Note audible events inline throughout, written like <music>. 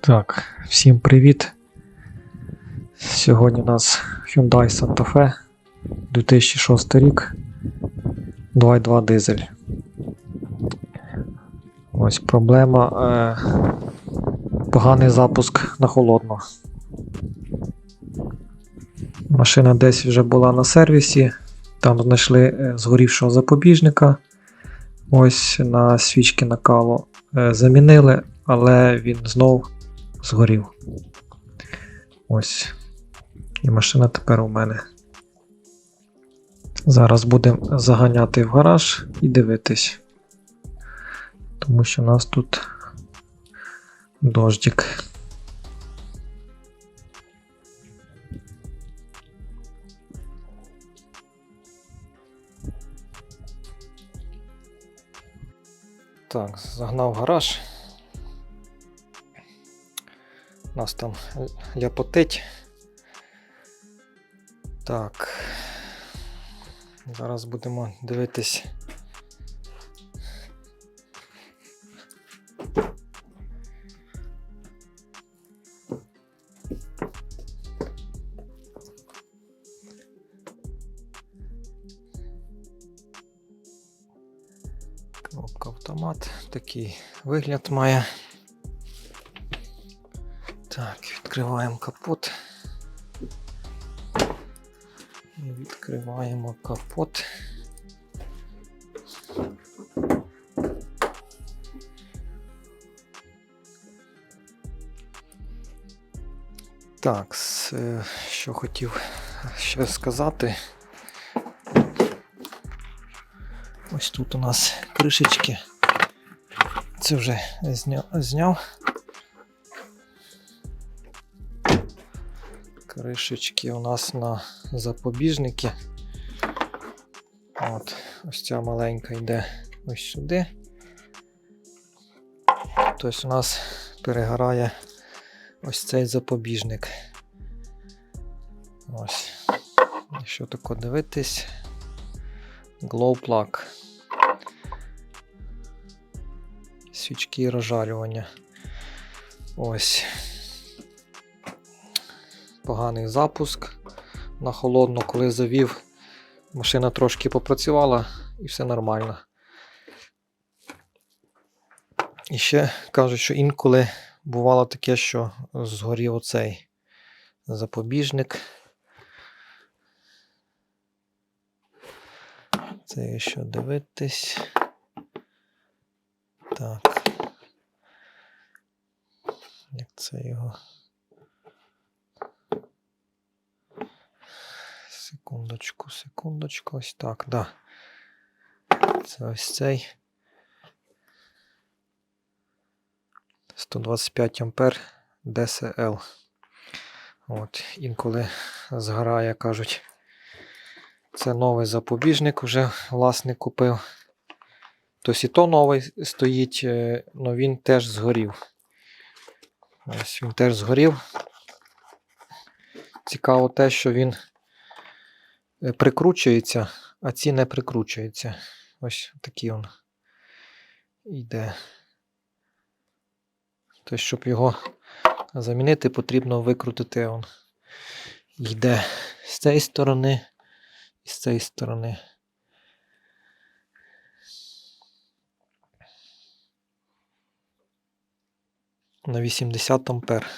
Так, всім привіт. Сьогодні у нас Hyundai Santa Fe 2006 рік 2.2 дизель. Ось проблема. Е, поганий запуск на холодно. Машина десь вже була на сервісі. Там знайшли е, згорівшого запобіжника. Ось на свічки накалу е, замінили, але він знов згорів. Ось. І машина тепер у мене. Зараз будемо заганяти в гараж і дивитись. Тому що у нас тут дождик. Так, загнав гараж. Нас там ляпотить. Так. Зараз будемо дивитись. Кнопка автомат. Такий вигляд має. Відкриваємо капот. Відкриваємо капот. Так, е, що хотів ще сказати. Ось тут у нас кришечки. Це вже зняв. Кришечки у нас на запобіжники. От, ось ця маленька йде ось сюди. Тобто у нас перегорає ось цей запобіжник. Ось. Якщо тако дивитись, Glow Plug. Свічки розжарювання. Ось поганий запуск на холодно, коли завів, машина трошки попрацювала і все нормально. І ще кажуть, що інколи бувало таке, що згорів оцей запобіжник. Це якщо дивитись. Так. Як це його? Секундочку, секундочку, ось так, да. Це ось цей. 125 ампер DCL. От, інколи згорає, кажуть. Це новий запобіжник вже власник купив. Тобто і то новий стоїть, але він теж згорів. Ось він теж згорів. Цікаво те, що він прикручується, а ці не прикручуються. Ось такий він йде. Тобто, щоб його замінити, потрібно викрутити он. Йде з цієї сторони і з цієї сторони. На 80 ампер.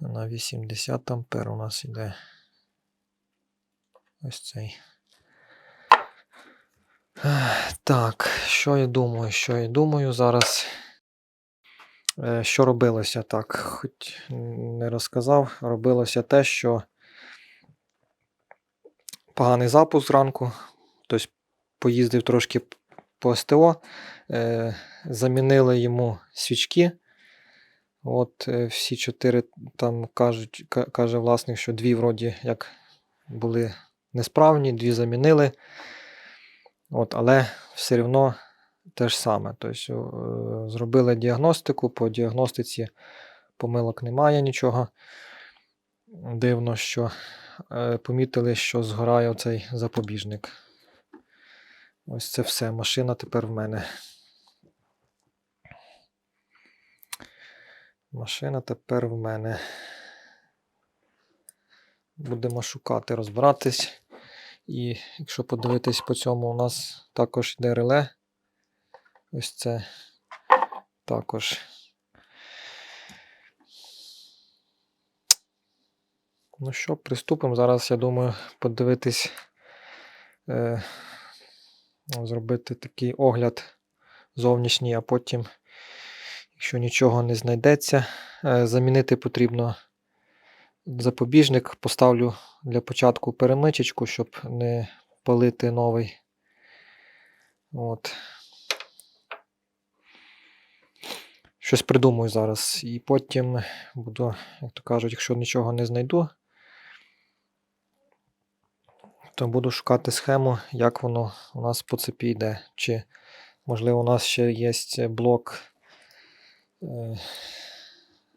На 80 ампер у нас йде ось цей. Так, що я думаю? Що я думаю зараз? Е, Що робилося так? Хоч не розказав, робилося те, що поганий запуск зранку, тобто поїздив трошки по СТО, е, замінили йому свічки. От е, всі чотири там кажуть, каже власник, що дві вроді як були несправні, дві замінили. От, але все одно те ж саме. Тобто, е, зробили діагностику, по діагностиці помилок немає нічого. Дивно, що е, помітили, що згорає оцей запобіжник. Ось це все. Машина тепер в мене. Машина тепер в мене. Будемо шукати, розбиратись. І якщо подивитись по цьому, у нас також йде реле. Ось це також. Ну що, приступимо. Зараз, я думаю, подивитись, е, зробити такий огляд зовнішній, а потім, якщо нічого не знайдеться, е, замінити потрібно запобіжник. Поставлю для початку перемичечку, щоб не палити новий. От. Щось придумаю зараз. І потім буду, як то кажуть, якщо нічого не знайду, то буду шукати схему, як воно у нас по цепі йде. Чи, можливо, у нас ще є блок, е,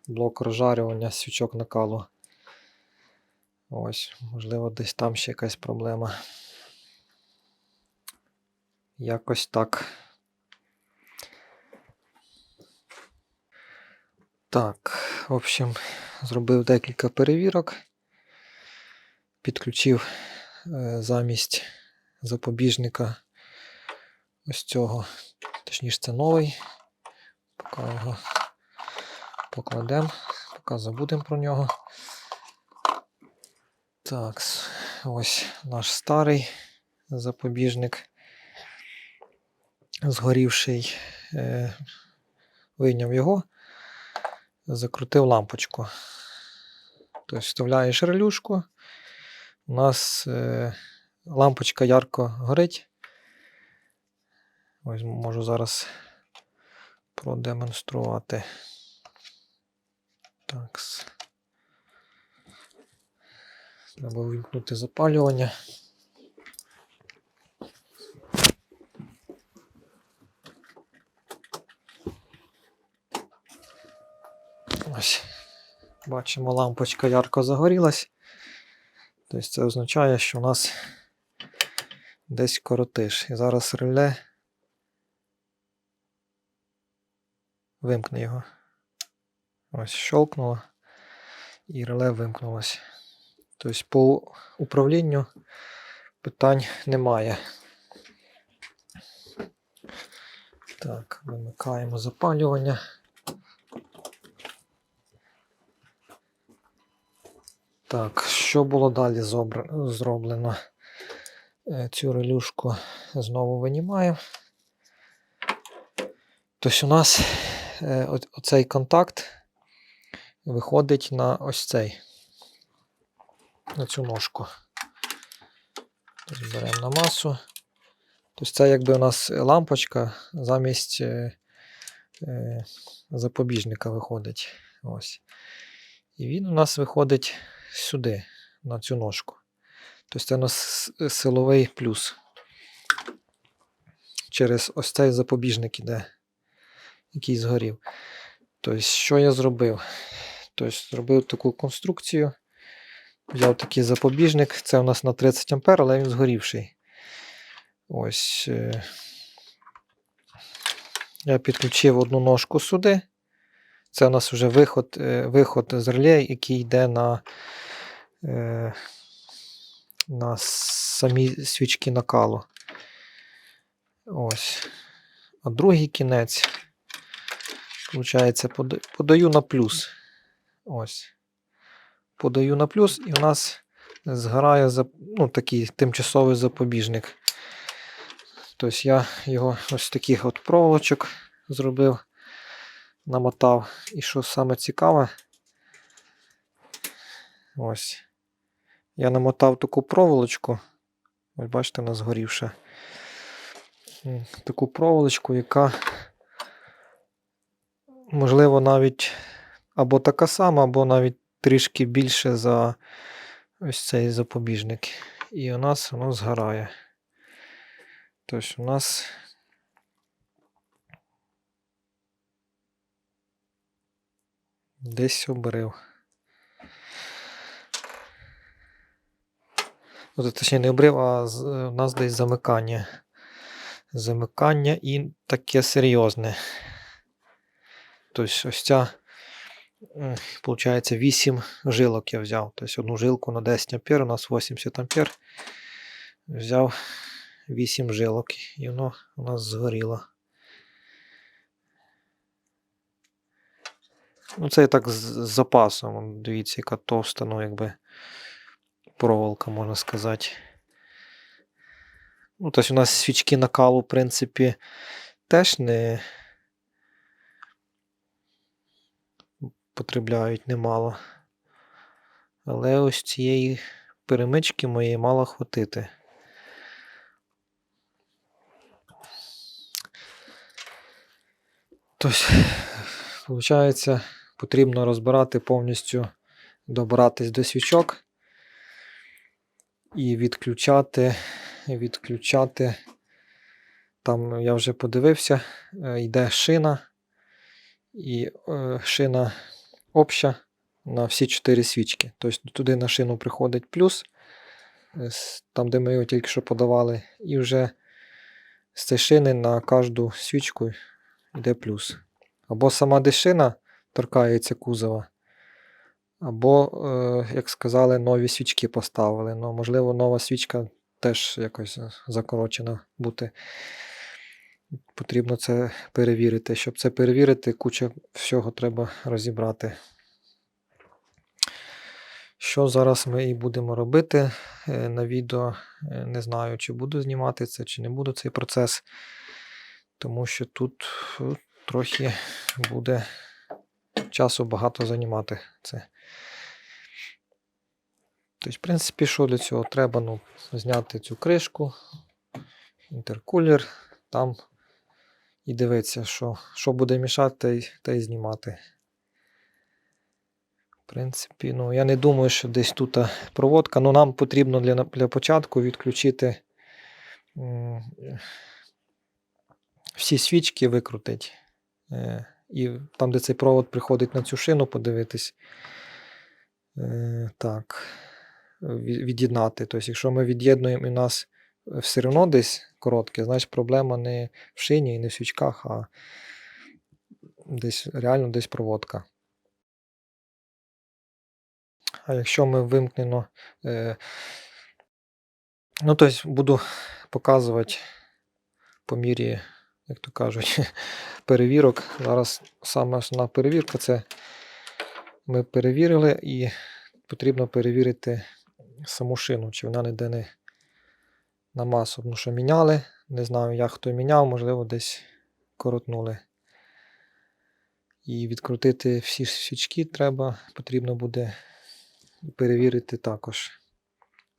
блок розжарювання свічок накалу. Ось, можливо, десь там ще якась проблема. Якось так. Так, в общем, зробив декілька перевірок. Підключив е, замість запобіжника ось цього. Точніше, це новий. Поки його покладемо, поки забудемо про нього. Так, ось наш старий запобіжник. Згорівший, е, вийняв його, закрутив лампочку. Тобто вставляєш релюшку, у нас е, лампочка ярко горить. Ось можу зараз продемонструвати. Так. Треба увімкнути запалювання. Ось. Бачимо, лампочка ярко загорілась. Тобто це означає, що у нас десь коротиш. І зараз реле вимкне його. Ось щелкнуло і реле вимкнулося. Тобто по управлінню питань немає. Так, вимикаємо запалювання. Так, що було далі зроблено? Е, Цю релюшку знову винімаю. Тобто у нас е, оцей контакт виходить на ось цей, на цю ножку. Тобто на масу. Тобто це якби у нас лампочка замість е, е, запобіжника виходить. Ось. І він у нас виходить сюди, на цю ножку. Тобто це у нас силовий плюс. Через ось цей запобіжник іде, який згорів. Тобто, що я зробив? Тобто, зробив таку конструкцію. Взяв такий запобіжник. Це у нас на 30 А, але він згорівший. Ось. е, Я підключив одну ножку сюди. Це у нас вже виход, е, виход з реле, який йде на, е, на самі свічки накалу. Ось. А другий кінець, виходить, подаю на плюс. Ось. Подаю на плюс, і у нас згорає ну, такий тимчасовий запобіжник. Тобто я його ось таких от проволочок зробив, намотав. І що саме цікаве, ось. Я намотав таку проволочку. Ось бачите, вона згорівша. Таку проволочку, яка, можливо, навіть або така сама, або навіть трішки більше за ось цей запобіжник. І у нас воно згорає. Тобто у нас десь обрив. Ну, точніше, не обрив, а у нас десь замикання. Замикання і таке серйозне. Тобто ось ця Получається 8 жилок я взяв. Тобто одну жилку на 10 ампер, у нас 80 ампер. Взяв 8 жилок і воно у нас згоріло. Ну, це так з запасом. Дивіться, яка товста, ну, якби проволока, можна сказати. Ну, тобто у нас свічки накалу, в принципі, теж не потребляють немало. Але ось цієї перемички моєї мало хватити. Тобто, виходить, потрібно розбирати повністю, добиратись до свічок і відключати, відключати. Там я вже подивився, е, йде шина, і е, шина обща на всі 4 свічки. Тобто туди на шину приходить плюс, там, де ми його тільки що подавали, і вже з цієї шини на кожну свічку йде плюс. Або сама дешина торкається кузова, або, е, як сказали, нові свічки поставили. Ну, можливо, нова свічка теж якось е, закорочена бути. Потрібно це перевірити. Щоб це перевірити, куча всього треба розібрати. Що зараз ми і будемо робити е, на відео. Е, Не знаю, чи буду знімати це, чи не буду цей процес. Тому що тут е, трохи буде часу багато займати це. Тобто, в принципі, що для цього треба? Ну, зняти цю кришку, інтеркулер, там і дивитися, що, що буде мішати, те й- знімати. В принципі, ну, я не думаю, що десь тут проводка. Ну, нам потрібно для, для початку відключити е, всі свічки викрутити. Е, І там, де цей провод приходить на цю шину, подивитись. Е, Так. Від'єднати. Тобто, якщо ми від'єднуємо і у нас все одно десь коротке, значить проблема не в шині і не в свічках, а десь реально десь проводка. А якщо ми вимкнено. Е, ну, тобто буду показувати по мірі, як то кажуть, <laughs> перевірок. Зараз саме основна перевірка це ми перевірили і потрібно перевірити саму шину, чи вона ніде не на масу. Тому що міняли. Не знаю, як хто міняв, можливо, десь коротнули. І відкрутити всі свічки треба, потрібно буде перевірити також,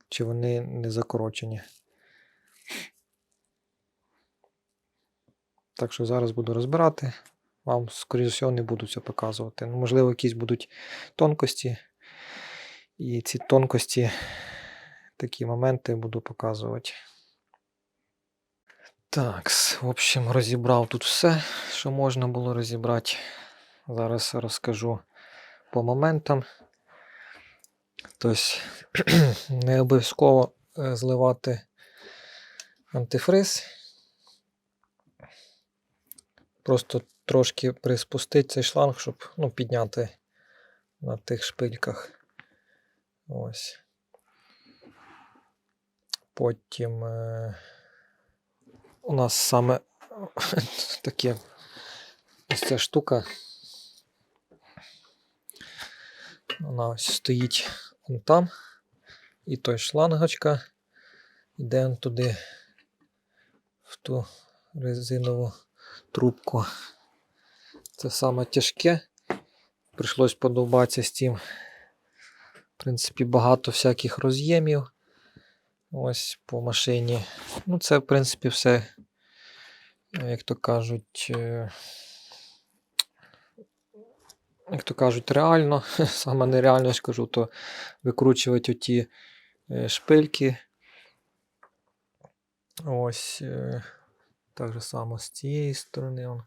чи вони не закорочені. Так що зараз буду розбирати. Вам, скоріш всього, не буду це показувати. Ну, можливо, якісь будуть тонкості. І ці тонкості, такі моменти буду показувати. Так, в общем, розібрав тут все, що можна було розібрати. Зараз розкажу по моментам. Тобто, <clears throat> не обов'язково е, зливати антифриз. Просто трошки приспустити цей шланг, щоб ну, підняти на тих шпильках. Ось. Потім е, у нас саме <laughs> таке ось ця штука. Вона ось стоїть он там. І той шлангочка йде туди в ту резинову трубку. Це саме тяжке. Прийшлось подовбатися з тим. В принципі, багато всяких роз'ємів. Ось по машині. Ну, це, в принципі, все, як то кажуть, е, як то кажуть, реально. <laughs> Саме нереально скажу, то викручувати оті е, шпильки. Ось. е, Так же само з цієї сторони. он.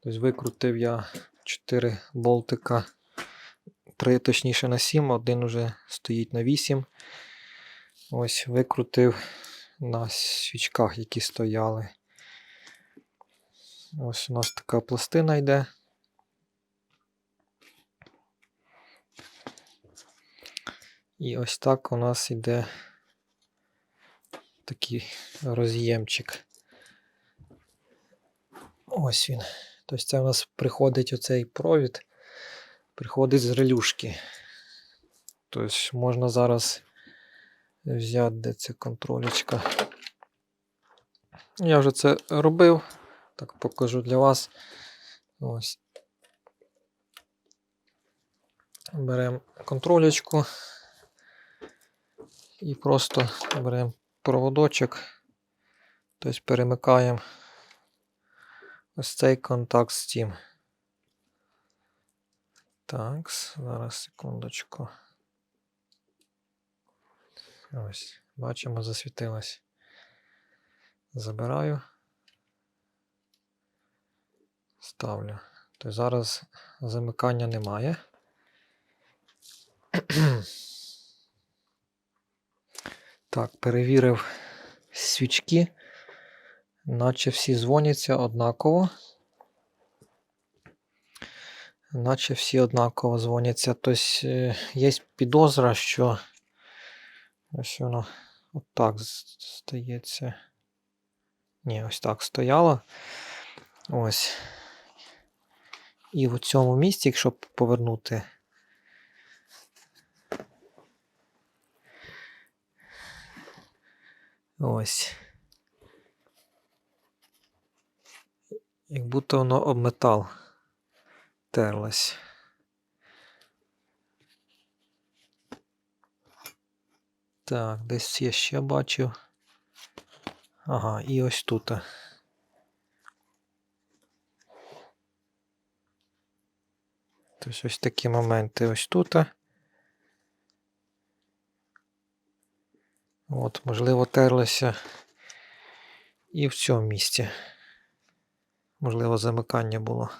Тобто викрутив я 4 болтика, 3 точніше на 7, один уже стоїть на 8. Ось викрутив на свічках, які стояли. Ось у нас така пластина йде. І ось так у нас йде такий роз'ємчик. Ось він. Тобто це у нас приходить оцей провід, приходить з релюшки. Тобто можна зараз взяти де ця контролечка. Я вже це робив, так покажу для вас. Ось. Беремо контролечку і просто беремо проводочок, тобто перемикаємо ось цей контакт з тим. Так, зараз секундочку. Ось, бачимо, засвітилось. Забираю. Ставлю. Тобто зараз замикання немає. Так, перевірив свічки, наче всі дзвоняться однаково. Наче всі однаково дзвоняться. Тобто є підозра, що ось воно отак стається. Ні, ось так стояло. Ось. І в цьому місці, якщо повернути. Ось. Як будто воно об метал терлось. Так, десь я ще бачив. Ага, і ось тут. Тобто ось такі моменти ось тут. От, можливо, терлося і в цьому місці. Можливо, замикання було.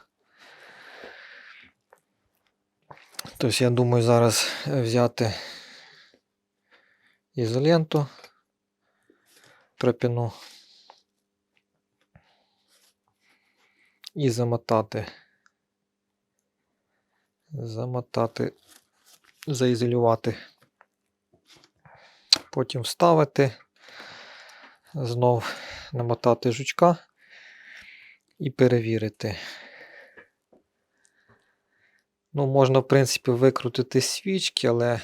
Тобто, я думаю, зараз взяти ізоленту пропіну і замотати. Замотати, заізолювати. Потім вставити, знов намотати жучка і перевірити. Ну, можна, в принципі, викрутити свічки, але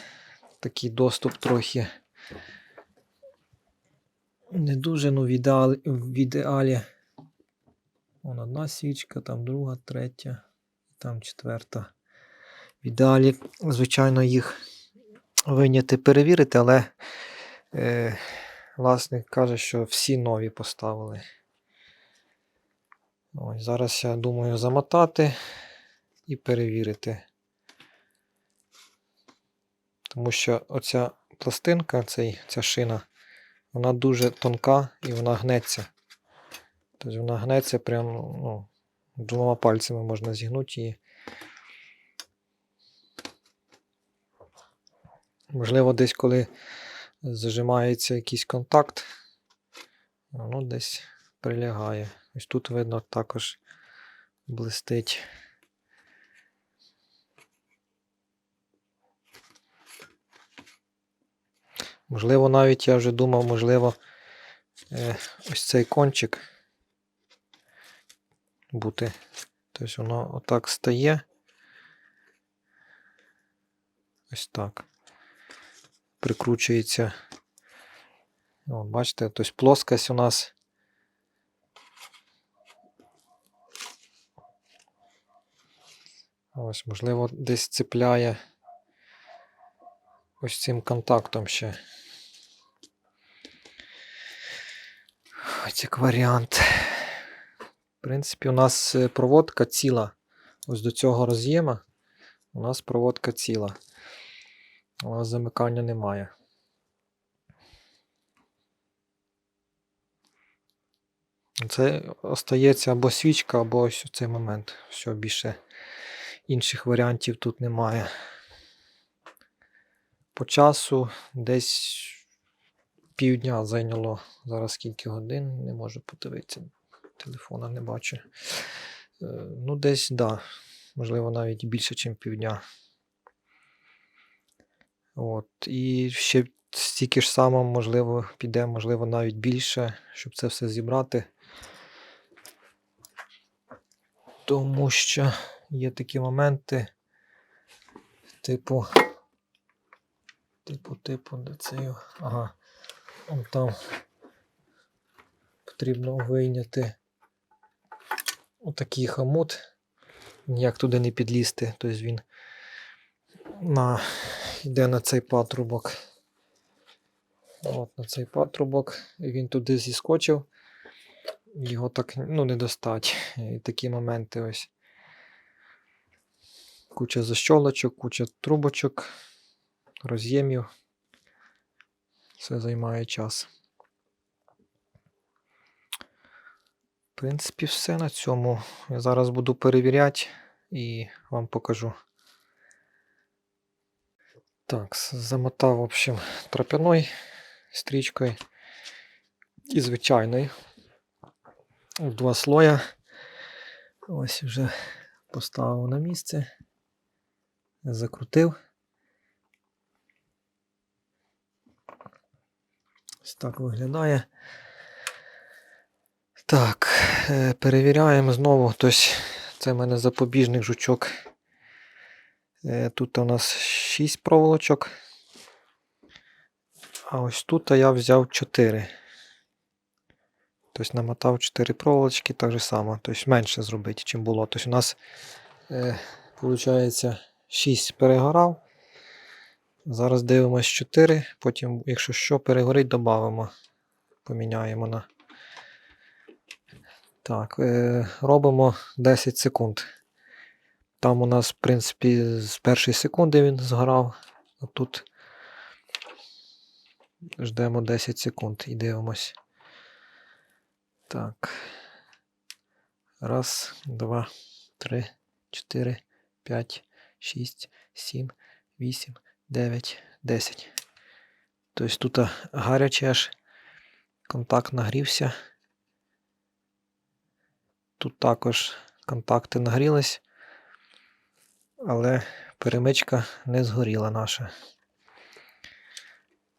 такий доступ трохи не дуже, ну, в ідеалі, в ідеалі. Вон одна свічка, там друга, третя, там четверта. В ідеалі, звичайно, їх вийняти перевірити, але е, власник каже, що всі нові поставили. Ось, Зараз я думаю замотати і перевірити. Тому що оця пластинка, цей, ця шина, вона дуже тонка і вона гнеться. Тобто вона гнеться прямо ну, двома пальцями можна зігнути її. Можливо, десь коли зажимається якийсь контакт, воно десь прилягає. Ось тут видно також блистить. Можливо, навіть я вже думав, можливо, е, ось цей кончик бути. Тобто воно отак стає. Ось так. Прикручується. О, бачите, тобто плоскость у нас. Ось, можливо, десь цепляє ось цим контактом ще. Ось як варіант. В принципі, у нас е, проводка ціла. Ось до цього роз'єма у нас проводка ціла. Але замикання немає. Це остається або свічка, або ось цей момент. Все, більше інших варіантів тут немає. По часу десь півдня зайняло. Зараз скільки годин, не можу подивитися. Телефона не бачу. Е, Ну, десь, да. Можливо, навіть більше, ніж півдня. От. І ще стільки ж само, можливо, піде, можливо, навіть більше, щоб це все зібрати. Тому що є такі моменти, типу. Типу, типу, де це? Ага. Вон там потрібно вийняти отакий хомут. Ніяк туди не підлізти. Тобто він на, йде на цей патрубок. От на цей патрубок. Він туди зіскочив. Його так ну, не достать. І такі моменти ось. Куча защолочок, куча трубочок, роз'ємів. Все займає час. В принципі, все на цьому. Я зараз буду перевіряти і вам покажу. Так, замотав, в общем, тропяною стрічкою і звичайною. В два слоя. Ось вже поставив на місце. Закрутив. Ось так виглядає. Так, е, перевіряємо знову. Тобто, це в мене запобіжник жучок. Е, Тут у нас 6 проволочок. А ось тут я взяв 4. Тобто намотав 4 проволочки, так же само. Тобто менше зробити, чим було. Тобто у нас, е, виходить, 6 перегорав. Зараз дивимось 4, потім, якщо що, перегорить, додамо. Поміняємо на. Так, е, робимо 10 секунд. Там у нас, в принципі, з першої секунди він згорав. А тут ждемо 10 секунд і дивимось. Так. Раз, два, три, чотири, п'ять, шість, сім, вісім, дев'ять, десять. Тобто тут гаряче аж контакт нагрівся. Тут також контакти нагрілись, але перемичка не згоріла наша.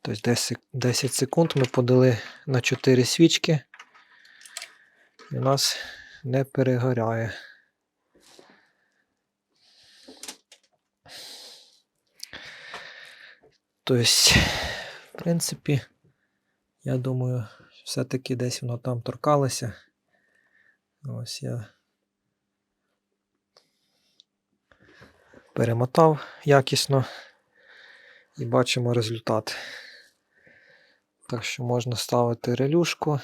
Тобто 10, 10 секунд ми подали на 4 свічки. І у нас не перегоряє. Тобто, в принципі, я думаю, все-таки десь воно там торкалося. Ось я перемотав якісно і бачимо результат. Так що можна ставити релюшку,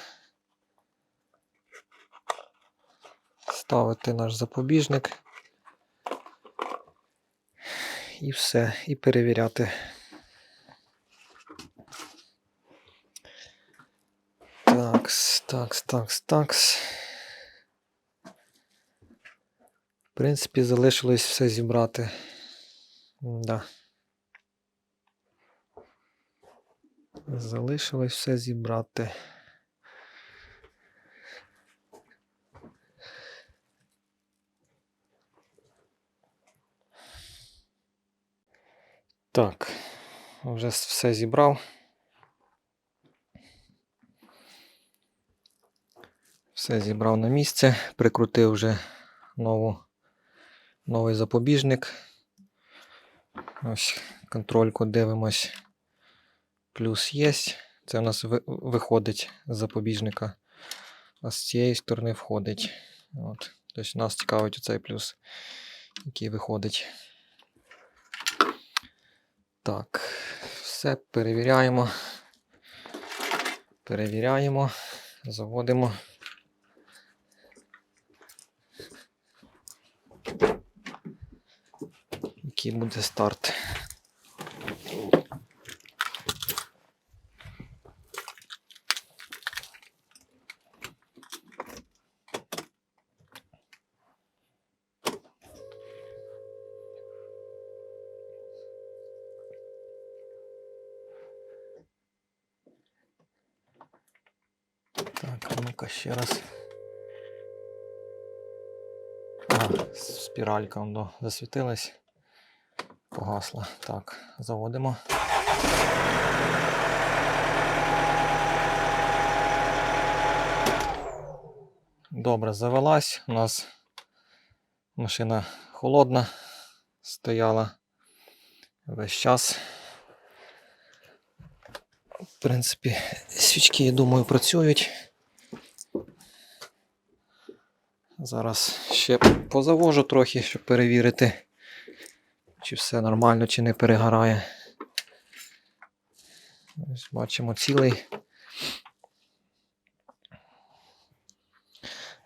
ставити наш запобіжник і все, і перевіряти. Такс, такс, такс, такс. В принципі, залишилось все зібрати. Да. Залишилось все зібрати. Так, вже все зібрав. Все зібрав на місце, прикрутив вже нову, новий запобіжник. Ось контрольку дивимось. Плюс є. Це у нас виходить з запобіжника, а з цієї сторони входить. От. Тобто нас цікавить оцей плюс, який виходить. Так, все перевіряємо. Перевіряємо, заводимо. Який буде старт. Ну-ка ще раз. Ага, спіралька воно засвітилась. Погасла. Так, заводимо. Добре, завелась. У нас машина холодна, стояла весь час. В принципі, свічки, я думаю, працюють. Зараз ще позавожу трохи, щоб перевірити, чи все нормально, чи не перегорає. Ось бачимо цілий.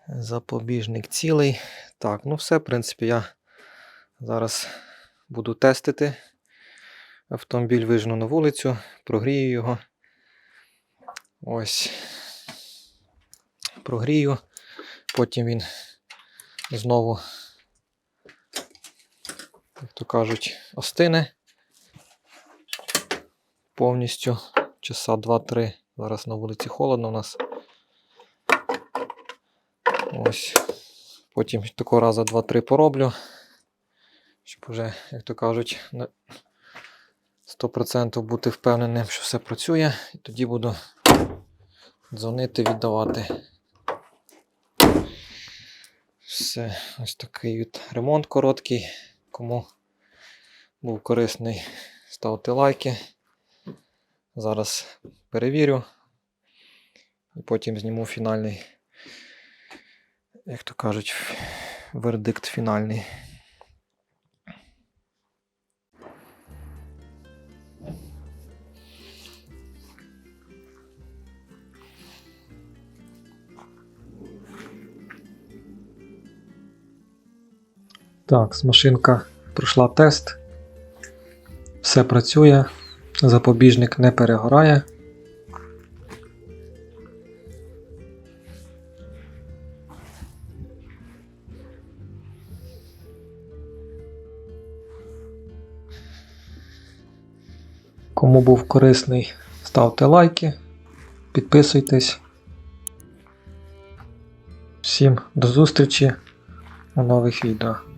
Запобіжник цілий. Так, ну все, в принципі, я зараз буду тестити. Автомобіль вижну на вулицю, прогрію його. Ось. Прогрію. Потім він знову, як то кажуть, остине. Повністю часа 2-3. Зараз на вулиці холодно у нас. Ось. Потім такого разу 2-3 пороблю. Щоб вже, як то кажуть, на 100% бути впевненим, що все працює. І тоді буду дзвонити, віддавати. Все, ось такий от ремонт короткий. Кому був корисний, ставте лайки. Зараз перевірю. І потім зніму фінальний, як то кажуть, вердикт фінальний. Так, машинка пройшла тест. Все працює, запобіжник не перегорає. Кому був корисний, ставте лайки, підписуйтесь. Всім до зустрічі у нових відео.